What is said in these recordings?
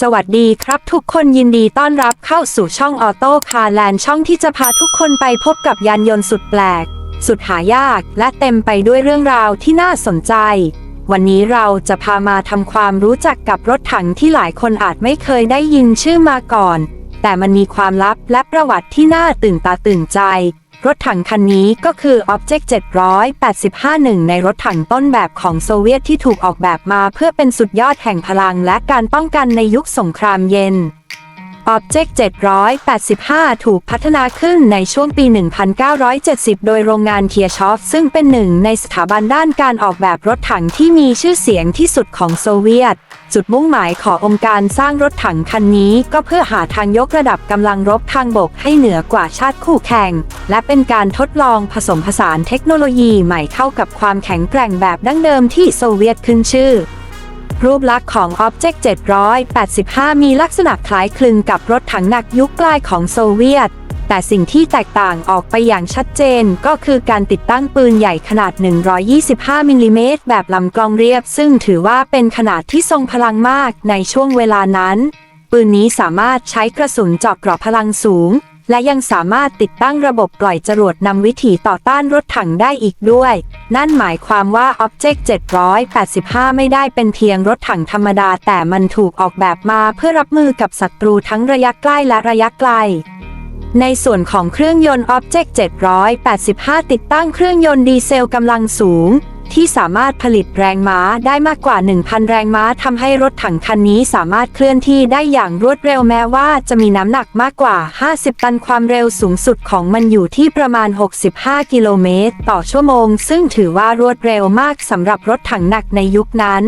สวัสดีครับทุกคนยินดีต้อนรับเข้าสู่ช่องออโต้คาร์แลนด์ช่องที่จะพาทุกคนไปพบกับยานยนต์สุดแปลก สุดหายากและเต็มไปด้วยเรื่องราวที่น่าสนใจ วันนี้เราจะพามาทำความรู้จักกับรถถังที่หลายคนอาจไม่เคยได้ยินชื่อมาก่อน แต่มันมีความลับและประวัติที่น่าตื่นตาตื่นใจ รถถังคันนี้ก็คือ Object 785หนึ่งในรถถังต้นแบบของโซเวียตที่ถูกออกแบบมาเพื่อเป็นสุดยอดแห่งพลังและการป้องกันในยุคสงครามเย็น Object 785 ถูกพัฒนาขึ้นในช่วงปี 1970 โดยโรงงานเคียชอฟซึ่งเป็นหนึ่งในสถาบันด้านการออกแบบรถถังที่มีชื่อเสียงที่สุดของโซเวียต จุดมุ่งหมายขององค์การสร้างรถถังคันนี้ก็เพื่อหาทางยกระดับกำลังรบทางบกให้เหนือกว่าชาติคู่แข่ง และเป็นการทดลองผสมผสานเทคโนโลยีใหม่เข้ากับความแข็งแกร่งแบบดั้งเดิมที่โซเวียตขึ้นชื่อ รูปลักษณ์ของ Object 785 มีลักษณะคล้ายคลึงกับรถถังหนักยุคปลายของโซเวียต แต่สิ่งที่แตกต่างออกไปอย่างชัดเจนก็คือการติดตั้งปืนใหญ่ขนาด 125มิลลิเมตรแบบลำกลองเรียบ ซึ่งถือว่าเป็นขนาดที่ทรงพลังมากในช่วงเวลานั้น ปืนนี้สามารถใช้กระสุนเจาะกราะพลังสูง และยังสามารถติดตั้งระบบปล่อยจรวดนำวิถีต่อต้านรถถังได้อีกด้วย นั่นหมายความว่า Object 785 ไม่ได้เป็นเพียงรถถังธรรมดา แต่มันถูกออกแบบมาเพื่อรับมือกับศัตรูทั้งระยะใกล้และระยะไกลในส่วนของเครื่องยนต์ Object 785 ติดตั้งเครื่องยนต์ดีเซลกำลังสูง ที่สามารถผลิตแรงม้าได้มากกว่า 1,000 แรงม้าทำให้รถถังคันนี้สามารถเคลื่อนที่ได้อย่างรวดเร็วแม้ว่าจะมีน้ำหนักมากกว่า 50 ตันความเร็วสูงสุดของมันอยู่ที่ประมาณ 65 กิโลเมตร ต่อชั่วโมง ซึ่งถือว่ารวดเร็วมากสำหรับรถถังหนักในยุคนั้น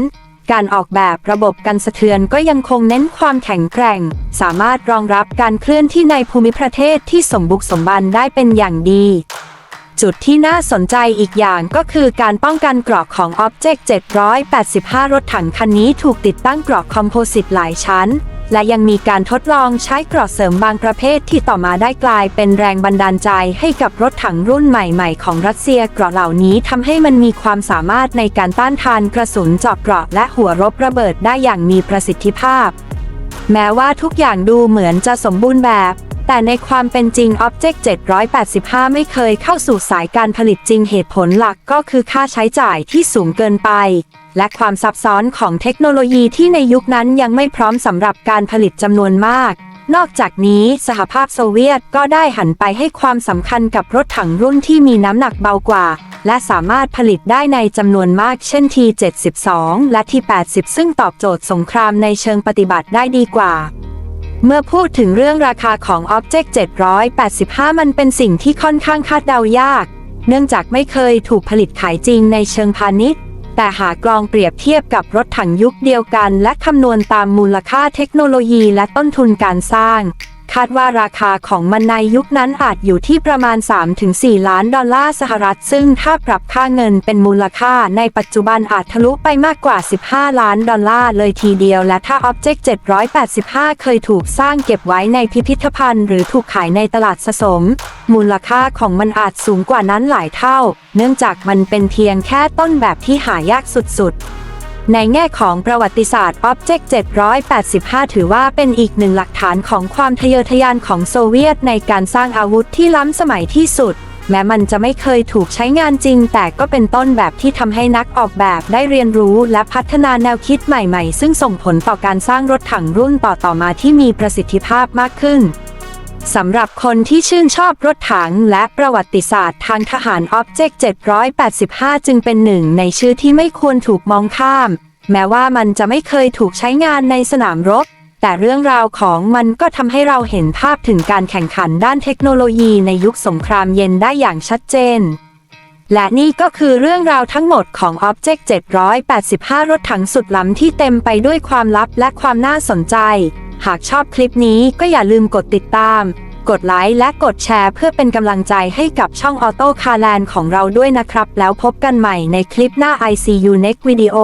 การออกแบบระบบกันสะเทือนก็ยังคงเน้นความแข็งแกร่ง สามารถรองรับการเคลื่อนที่ในภูมิประเทศที่สมบุกสมบันได้เป็นอย่างดี จุดที่น่าสนใจอีกอย่างก็คือการป้องกันเกราะของ Object 785 รถถังคันนี้ถูกติดตั้งเกราะคอมโพสิตหลายชั้น และยังมีการทดลองใช้เกราะเสริมบางประเภทที่ต่อมาได้กลายเป็นแรงบันดาลใจให้กับรถถังรุ่นใหม่ๆ ของรัสเซียเกราะเหล่านี้ทำให้มันมีความสามารถในการต้านทานกระสุนเจาะเกราะและหัวรบระเบิดได้อย่างมีประสิทธิภาพ แม้ว่าทุกอย่างดูเหมือนจะสมบูรณ์แบบ แต่ในความเป็นจริง Object 785 ไม่เคยเข้าสู่สายการผลิตจริงเหตุผลหลักก็คือค่าใช้จ่ายที่สูงเกินไป และความซับซ้อนของเทคโนโลยีที่ในยุคนั้นยังไม่พร้อมสำหรับการผลิตจำนวนมาก นอกจากนี้สหภาพโซเวียตก็ได้หันไปให้ความสำคัญกับรถถังรุ่นที่มีน้ำหนักเบากว่า และสามารถผลิตได้ในจำนวนมากเช่น T72 และ T80 ซึ่งตอบโจทย์สงครามในเชิงปฏิบัติได้ดีกว่า เมื่อพูดถึงเรื่องราคาของ Object 785 มันเป็นสิ่งที่ค่อนข้างคาดเดายาก เนื่องจากไม่เคยถูกผลิตขายจริงในเชิงพาณิชย์ แต่หากลองเปรียบเทียบกับรถถังยุคเดียวกัน และคำนวณตามมูลค่าเทคโนโลยีและต้นทุนการสร้าง คาดว่าราคาของมันในยุคนั้นอาจอยู่ที่ประมาณ 3-4 ล้านดอลลาร์สหรัฐ ซึ่งถ้าปรับค่าเงินเป็นมูลค่าในปัจจุบันอาจทะลุไปมากกว่า 15 ล้านดอลลาร์เลยทีเดียว และถ้า Object 785 เคยถูกสร้างเก็บไว้ในพิพิธภัณฑ์ หรือถูกขายในตลาดสะสม มูลค่าของมันอาจสูงกว่านั้นหลายเท่า เนื่องจากมันเป็นเพียงแค่ต้นแบบที่หายากสุดๆ ในแง่ของประวัติศาสตร์ Object 785 ถือว่าเป็นอีกหนึ่งหลักฐานของความทะเยอทะยานของโซเวียตในการสร้างอาวุธที่ล้ำสมัยที่สุด แม้มันจะไม่เคยถูกใช้งานจริง แต่ก็เป็นต้นแบบที่ทำให้นักออกแบบได้เรียนรู้และพัฒนาแนวคิดใหม่ๆ ซึ่งส่งผลต่อการสร้างรถถังรุ่นต่อๆมาที่มีประสิทธิภาพมากขึ้น สำหรับคนที่ชื่นชอบรถถังและประวัติศาสตร์ทางทหาร Object 785 จึงเป็นหนึ่งในชื่อที่ไม่ควรถูกมองข้าม แม้ว่ามันจะไม่เคยถูกใช้งานในสนามรบ แต่เรื่องราวของมันก็ทำให้เราเห็นภาพถึงการแข่งขันด้านเทคโนโลยีในยุคสงครามเย็นได้อย่างชัดเจน และนี่ก็คือเรื่องราวทั้งหมดของ Object 785 รถถังสุดล้ำที่เต็มไปด้วยความลับและความน่าสนใจ หากชอบคลิปนี้ก็อย่าลืมกดติดตาม กดไลค์และกดแชร์เพื่อเป็นกำลังใจให้กับช่อง Auto Car Land ของเราด้วยนะครับ แล้วพบกันใหม่ในคลิปหน้า ICU Next Video